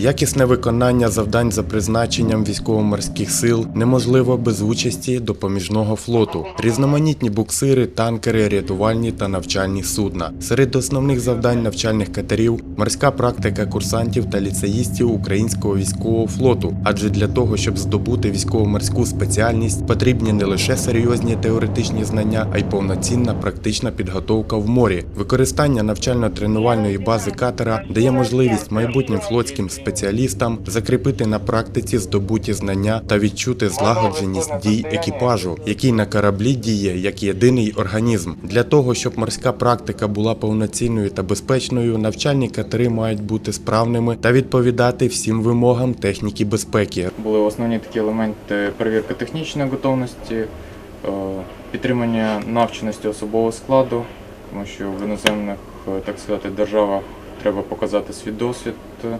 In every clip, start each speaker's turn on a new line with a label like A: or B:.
A: Якісне виконання завдань за призначенням військово-морських сил неможливо без участі допоміжного флоту, різноманітні буксири, танкери, рятувальні та навчальні судна. Серед основних завдань навчальних катерів морська практика курсантів та ліцеїстів українського військового флоту. Адже для того, щоб здобути військово-морську спеціальність, потрібні не лише серйозні теоретичні знання, а й повноцінна практична підготовка в морі. Використання навчально-тренувальної бази катера дає можливість майбутнім флотським спеціалістам закріпити на практиці здобуті знання та відчути злагодженість дій екіпажу, який на кораблі діє як єдиний організм. Для того, щоб морська практика була повноцінною та безпечною, навчальні катери мають бути справними та відповідати всім вимогам техніки безпеки.
B: Були основні такі елементи перевірка технічної готовності, е, підтримання навченості особового складу, тому що в іноземних, е, так сказати, державах треба показати свій досвід е,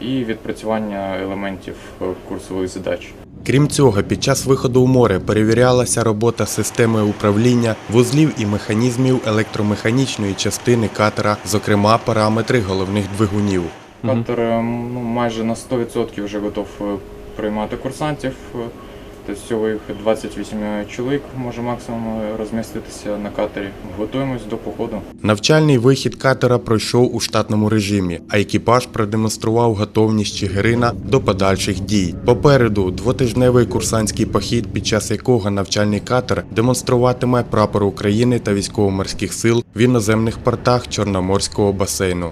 B: і відпрацювання елементів е, курсових задач.
A: Крім цього, під час виходу у море перевірялася робота системи управління, вузлів і механізмів електромеханічної частини катера, зокрема параметри головних двигунів.
B: Катер е, ну, майже на 100% вже готов е, приймати курсантів. Е, Тобто всього їх 28 чоловік може максимум е, розміститися на катері. Готуємось до походу.
A: Навчальний вихід катера пройшов у штатному режимі, а екіпаж продемонстрував готовність Чигирина до подальших дій. Попереду двотижневий курсантський похід, під час якого навчальний катер демонструватиме прапор України та військово-морських сил в іноземних портах Чорноморського басейну.